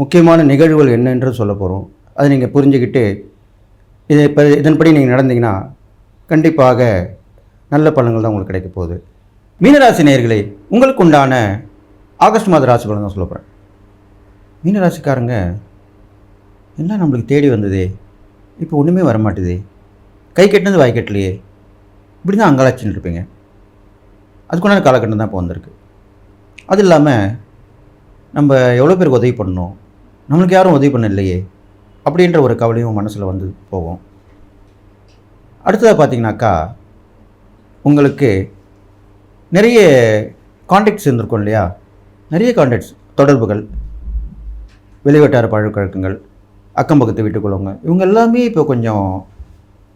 முக்கியமான நிகழ்வுகள் என்னென்று சொல்ல போகிறோம் அதை நீங்கள் புரிஞ்சுக்கிட்டு இதை இப்போ இதன்படி நீங்கள் நடந்தீங்கன்னா கண்டிப்பாக நல்ல பலன்கள் தான் உங்களுக்கு கிடைக்க போகுது. மீனராசி நேயர்களே உங்களுக்கு உண்டான ஆகஸ்ட் மாத ராசி பலன் தான் சொல்ல போகிறேன் மீனராசிக்காரங்க எல்லாம் நம்மளுக்கு தேடி வந்ததே இப்போ ஒன்றுமே வரமாட்டுதே. கை கட்டினது வாய் கட்டலையே. இப்படி தான் அங்காளாச்சின்னு இருப்பீங்க. அதுக்குண்டான காலகட்டம் தான் இப்போ வந்திருக்கு. அது இல்லாமல் நம்ம எவ்வளோ பேருக்கு உதவி பண்ணணும்? நம்மளுக்கு யாரும் உதவி பண்ண இல்லையே அப்படின்ற ஒரு கவலையும் மனசில் வந்து போகும். அடுத்ததாக பார்த்தீங்கன்னாக்கா உங்களுக்கு நிறைய காண்டாக்ட்ஸ் இருந்திருக்கும் இல்லையா? நிறைய காண்டாக்ட்ஸ் தொடர்புகள் வெளிவட்டார பழக்கழக்கங்கள் அக்கம் பக்கத்து வீட்டுக்குள்ளவங்க இவங்க எல்லாமே இப்போ கொஞ்சம்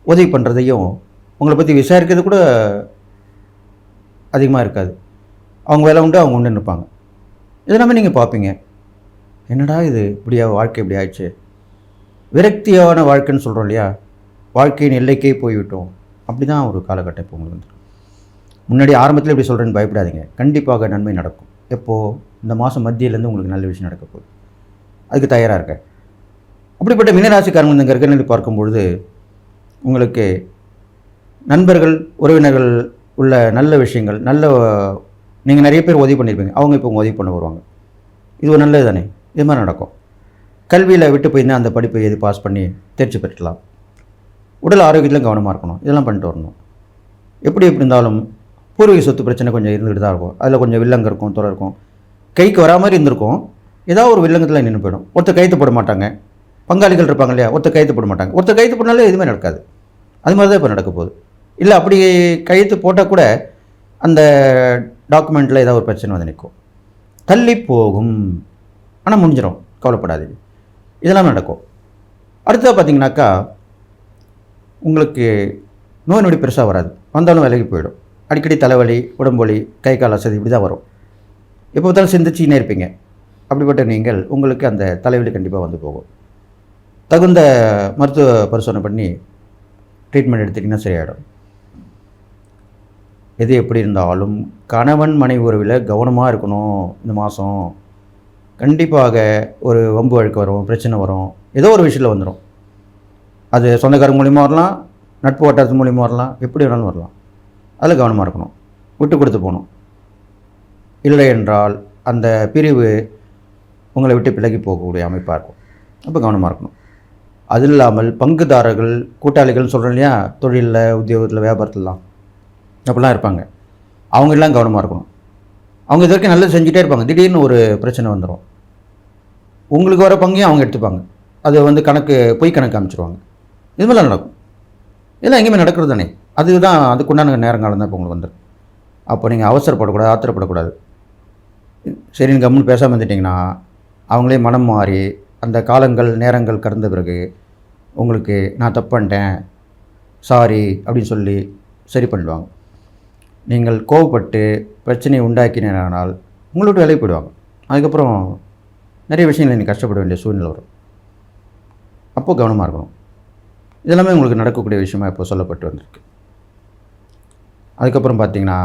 உதவி பண்ணுறதையும் உங்களை பற்றி விசாரிக்கிறது கூட அதிகமாக இருக்காது. அவங்க வேலை உண்டு அவங்க உண்டு நிற்பாங்க இதெல்லாமே நீங்கள் பார்ப்பீங்க. என்னடா இது? இப்படியா வாழ்க்கை இப்படி ஆயிடுச்சு? விரக்தியான வாழ்க்கைன்னு சொல்கிறோம் இல்லையா? வாழ்க்கையின் எல்லைக்கே போய்விட்டோம். அப்படி தான் ஒரு காலகட்டம் இப்போ உங்களுக்கு வந்து முன்னாடி ஆரம்பத்தில் இப்படி சொல்கிறேன்னு பயப்படாதீங்க. கண்டிப்பாக நன்மை நடக்கும். எப்போது இந்த மாதம் மத்தியிலேருந்து உங்களுக்கு நல்ல விஷயம் நடக்க போகுது. அதுக்கு தயாராக இருக்கேன் அப்படிப்பட்ட மீனராசிக்காரங்க இந்த கிரகநிலை பார்க்கும்பொழுது உங்களுக்கு நண்பர்கள் உறவினர்கள் உள்ள நல்ல விஷயங்கள் நல்ல நீங்கள் நிறைய பேர் உதவி பண்ணியிருப்பீங்க அவங்க இப்போ உங்கள் உதவி பண்ண வருவாங்க. இது ஒரு நல்லது தானே இது மாதிரி நடக்கும். கல்வியில் விட்டு போயிருந்தால் அந்த படிப்பை எது பாஸ் பண்ணி தேர்ச்சி பெற்றலாம் உடல் ஆரோக்கியத்திலும் கவனமாக இருக்கணும். இதெல்லாம் பண்ணிட்டு வரணும். எப்படி எப்படி இருந்தாலும் பூர்வீக சொத்து பிரச்சனை கொஞ்சம் இருந்துகிட்டு தான் இருக்கும். அதில் கொஞ்சம் வில்லங்க இருக்கும் துறை இருக்கும். கைக்கு வரா மாதிரி இருந்திருக்கும். ஏதாவது ஒரு வில்லங்கத்தில் நின்று போயிடும். ஒருத்தர் கைத்து போட மாட்டாங்க. பங்காளிகள் இருப்பாங்க இல்லையா? ஒருத்தர் கைத்து போட மாட்டாங்க. ஒருத்தர் கைத்து போனாலே எதுவுமே நடக்காது. அது மாதிரி தான் இப்போ நடக்க போகுது. இல்லை அப்படி கையெழுத்து போட்டால் கூட அந்த டாக்குமெண்ட்டில் ஏதாவது ஒரு பிரச்சனை வந்து நிற்கும். தள்ளி போகும். ஆனால் முடிஞ்சிடும் கவலைப்படாதீங்க. இதெல்லாம் நடக்கும். அடுத்தது பார்த்தீங்கன்னாக்கா உங்களுக்கு நோய் நொடி பெருசாக வராது. வந்தாலும் விலகி போயிடும். அடிக்கடி தலைவலி உடம்புவலி கை கால் அசதி இப்படி தான் வரும். எப்போ பார்த்தாலும் சிந்திச்சுனே இருப்பீங்க. அப்படிப்பட்ட நீங்கள் உங்களுக்கு அந்த தலைவலி கண்டிப்பாக வந்து போகும். தகுந்த மருத்துவ பரிசோதனை பண்ணி ட்ரீட்மெண்ட் எடுத்திங்கன்னா சரியாயிடும். எது எப்படி இருந்தாலும் கணவன் மனைவி உறவில் கவனமாக இருக்கணும் இந்த மாதம் கண்டிப்பாக ஒரு வம்பு வழக்கு வரும் பிரச்சனை வரும். ஏதோ ஒரு விஷயத்தில் வந்துடும் அது சொந்தக்காரங்க மூலியமாக வரலாம் நட்பு வட்டாரத்து மூலியமாக வரலாம் எப்படி வேணாலும் வரலாம். அதில் கவனமாக இருக்கணும். விட்டு கொடுத்து போகணும். இல்லை என்றால் அந்த பிரிவு உங்களை விட்டு விலகி போகக்கூடிய அமைப்பாக இருக்கும். அப்போ கவனமாக இருக்கணும். அது இல்லாமல் பங்குதாரர்கள் கூட்டாளிகள்னு சொல்கிறோம் இல்லையா? தொழிலில் உத்தியோகத்தில் வியாபாரத்துலலாம். அப்படிலாம் இருப்பாங்க. அவங்க எல்லாம் கவனமாக இருக்கணும். அவங்க இது வரைக்கும் நல்லது செஞ்சுட்டே இருப்பாங்க. திடீர்னு ஒரு பிரச்சனை வந்துடும் உங்களுக்கு வர பங்கையும் அவங்க எடுத்துப்பாங்க. அது வந்து கணக்கு பொய் கணக்கு அமைச்சிருவாங்க இது மாதிரிலாம் நடக்கும். இதெல்லாம் எங்கேயுமே நடக்கிறது தானே அதுதான் அதுக்குண்டான நேரங்காலம் தான் இப்போ உங்களுக்கு வந்துடும் அப்போ நீங்கள் அவசரப்படக்கூடாது ஆத்திரப்படக்கூடாது. சரின்னு கம்முன்னு பேசாமல் இருந்துட்டிங்கன்னா அவங்களே மனம் மாறி அந்த காலங்கள் நேரங்கள் கடந்த பிறகு உங்களுக்கு நான் தப்பு பண்ணிட்டேன் சாரி அப்படின்னு சொல்லி சரி பண்ணிடுவாங்க. நீங்கள் கோவப்பட்டு பிரச்சனையை உண்டாக்கினால் உங்களோட விலை போயிடுவாங்க. அதுக்கப்புறம் நிறைய விஷயங்கள் நீங்கள் கஷ்டப்பட வேண்டிய சூழ்நிலை வரும். அப்போது கவனமாக இருக்கணும். இதெல்லாமே உங்களுக்கு நடக்கக்கூடிய விஷயமா இப்போ சொல்லப்பட்டு வந்திருக்கு. அதுக்கப்புறம் பார்த்தீங்கன்னா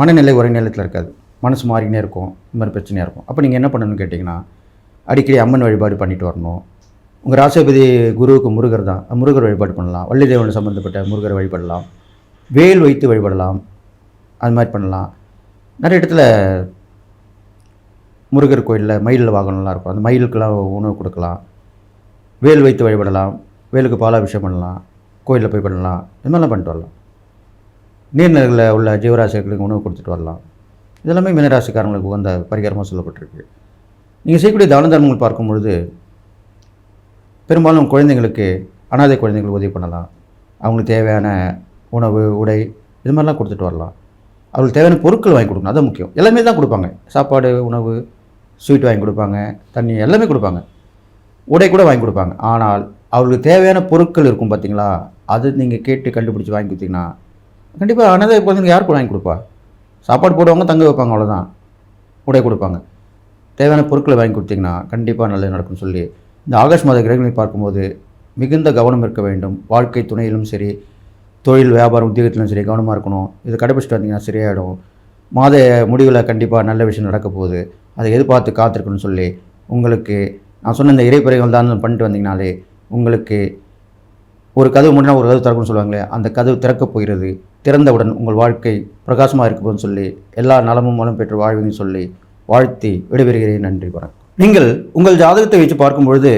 மனநிலை ஒரே நிலத்தில் இருக்காது. மனசு மாறினே இருக்கும். இந்த மாதிரி பிரச்சனையாக இருக்கும். அப்போ நீங்கள் என்ன பண்ணணும்னு கேட்டிங்கன்னா அடிக்கடி அம்மன் வழிபாடு பண்ணிட்டு வரணும். உங்கள் ராசிபதி குருவுக்கு முருகர் தான். முருகர் வழிபாடு பண்ணலாம். வள்ளி தேவன் சம்மந்தப்பட்ட முருகர் வழிபடலாம். வேல் வைத்து வழிபடலாம். அது மாதிரி பண்ணலாம். நிறைய இடத்துல முருகர் கோயிலில் மயில் வாகனம்லாம் இருக்கும். அந்த மயிலுக்கெல்லாம் உணவு கொடுக்கலாம். வேல் வைத்து வழிபடலாம். வேலுக்கு பாலாபிஷேகம் பண்ணலாம். கோயிலில் போய் பண்ணலாம். இது மாதிரிலாம் பண்ணிட்டு வரலாம். நீர்நிலைகளில் உள்ள ஜீவராசிகளுக்கு உணவு கொடுத்துட்டு வரலாம். இதெல்லாமே மீனராசிக்காரங்களுக்கு உகந்த பரிகாரமாக சொல்லப்பட்டிருக்கு. நீங்கள் செய்யக்கூடிய தான தர்மங்கள் பார்க்கும் பொழுது பெரும்பாலும் குழந்தைங்களுக்கு அனாதை குழந்தைங்களுக்கு உதவி பண்ணலாம். அவங்களுக்கு தேவையான உணவு உடை இது மாதிரிலாம் கொடுத்துட்டு வரலாம். அவர்களுக்கு தேவையான பொருட்கள் வாங்கி கொடுக்கணும். அதான் முக்கியம். எல்லாமே தான் கொடுப்பாங்க. சாப்பாடு உணவு ஸ்வீட் வாங்கி கொடுப்பாங்க. தண்ணி எல்லாமே கொடுப்பாங்க. உடை கூட வாங்கி கொடுப்பாங்க. ஆனால் அவர்களுக்கு தேவையான பொருட்கள் இருக்கும் பார்த்தீங்களா? அது நீங்கள் கேட்டு கண்டுபிடிச்சி வாங்கி கொடுத்தீங்கன்னா கண்டிப்பாக அனதை குழந்தைங்க யாருக்கு வாங்கி கொடுப்பா? சாப்பாடு போடுவாங்க தங்க வைப்பாங்க அவ்வளோதான் உடை கொடுப்பாங்க. தேவையான பொருட்களை வாங்கி கொடுத்தீங்கன்னா கண்டிப்பாக நல்லது நடக்கும்னு சொல்லி இந்த ஆகஸ்ட் மாத கிரகங்களை பார்க்கும்போது மிகுந்த கவனம் இருக்க வேண்டும். வாழ்க்கை துணையிலும் சரி தொழில் வியாபாரம் உத்தியோகத்திலும் சரி கவனமாக இருக்கணும். இதை கடைபிடிச்சிட்டு வந்தீங்கன்னா சரியாயிடும். மாத முடிவில் கண்டிப்பாக நல்ல விஷயம் நடக்க போகுது. அதை எதிர்பார்த்து காத்திருக்கணும்னு சொல்லி உங்களுக்கு நான் சொன்ன இந்த இறைப்பறைகள் தான் பண்ணிட்டு வந்தீங்கனாலே உங்களுக்கு ஒரு கதவு முன்னா ஒரு கதவு திறக்கணும்னு சொல்லுவாங்களே அந்த கதவு திறக்கப் போகிறது திறந்தவுடன் உங்கள் வாழ்க்கை பிரகாசமாக இருக்கும்போதுன்னு சொல்லி எல்லா நலமும் மலம் பெற்று வாழ்வீங்கன்னு சொல்லி வாழ்த்தி விடைபெறுகிறேன். நன்றி வணக்கம். நீங்கள் உங்கள் ஜாதகத்தை வச்சு பார்க்கும்பொழுது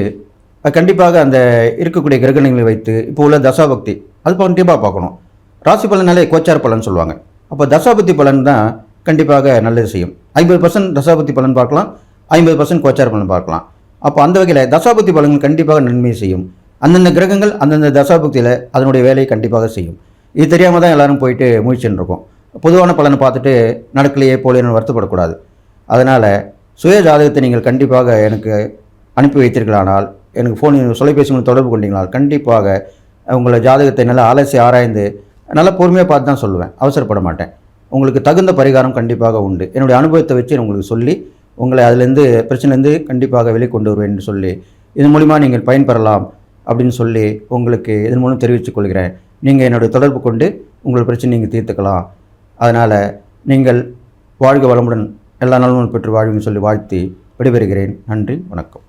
கண்டிப்பாக அந்த இருக்கக்கூடிய கிரகணங்களை வைத்து இப்போ உள்ள தசாபக்தி அது கண்டிப்பாக பார்க்கணும். ராசி பலனாலே கோச்சார் பலன் சொல்லுவாங்க. அப்போ தசாபக்தி பலன் தான் கண்டிப்பாக நல்லது செய்யும். ஐம்பது பர்சன்ட் தசாபதி பலன் பார்க்கலாம். ஐம்பது பர்சன்ட் கோச்சார் பலன் பார்க்கலாம். அப்போ அந்த வகையில் தசாபக்தி பலன்கள் கண்டிப்பாக நன்மை செய்யும். அந்தந்த கிரகங்கள் அந்தந்த தசாபக்தியில் அதனுடைய வேலையை கண்டிப்பாக செய்யும். இது தெரியாமல் தான் எல்லோரும் போயிட்டு முயற்சின்னு இருக்கோம் பொதுவான பலனை பார்த்துட்டு நடக்கலையே போலேன்னு வருத்தப்படக்கூடாது. அதனால் சுய ஜாதகத்தை நீங்கள் கண்டிப்பாக எனக்கு அனுப்பி வைத்தீர்களானால் எனக்கு ஃபோன் தொலைபேசி தொடர்பு கொண்டீங்களால் கண்டிப்பாக உங்களை ஜாதகத்தை நல்லா அலசி ஆராய்ந்து நல்லா பொறுமையாக பார்த்து தான் சொல்லுவேன். அவசரப்பட மாட்டேன். உங்களுக்கு தகுந்த பரிகாரம் கண்டிப்பாக உண்டு. என்னுடைய அனுபவத்தை வச்சு நான் உங்களுக்கு சொல்லி உங்களை அதுலேருந்து பிரச்சனைலேருந்து கண்டிப்பாக வெளிக்கொண்டு வருவேன் என்று சொல்லி இதன் மூலிமா நீங்கள் பயன்பெறலாம் அப்படின்னு சொல்லி உங்களுக்கு இதன் மூலம் தெரிவித்துக் கொள்கிறேன். நீங்கள் என்னுடைய தொடர்பு கொண்டு உங்கள் பிரச்சனை நீங்கள் தீர்த்துக்கலாம். அதனால் நீங்கள் வாழ்க வளமுடன் எல்லா நலமும் பெற்று வாழ்வுன்னு சொல்லி வாழ்த்தி விடைபெறுகிறேன். நன்றி வணக்கம்.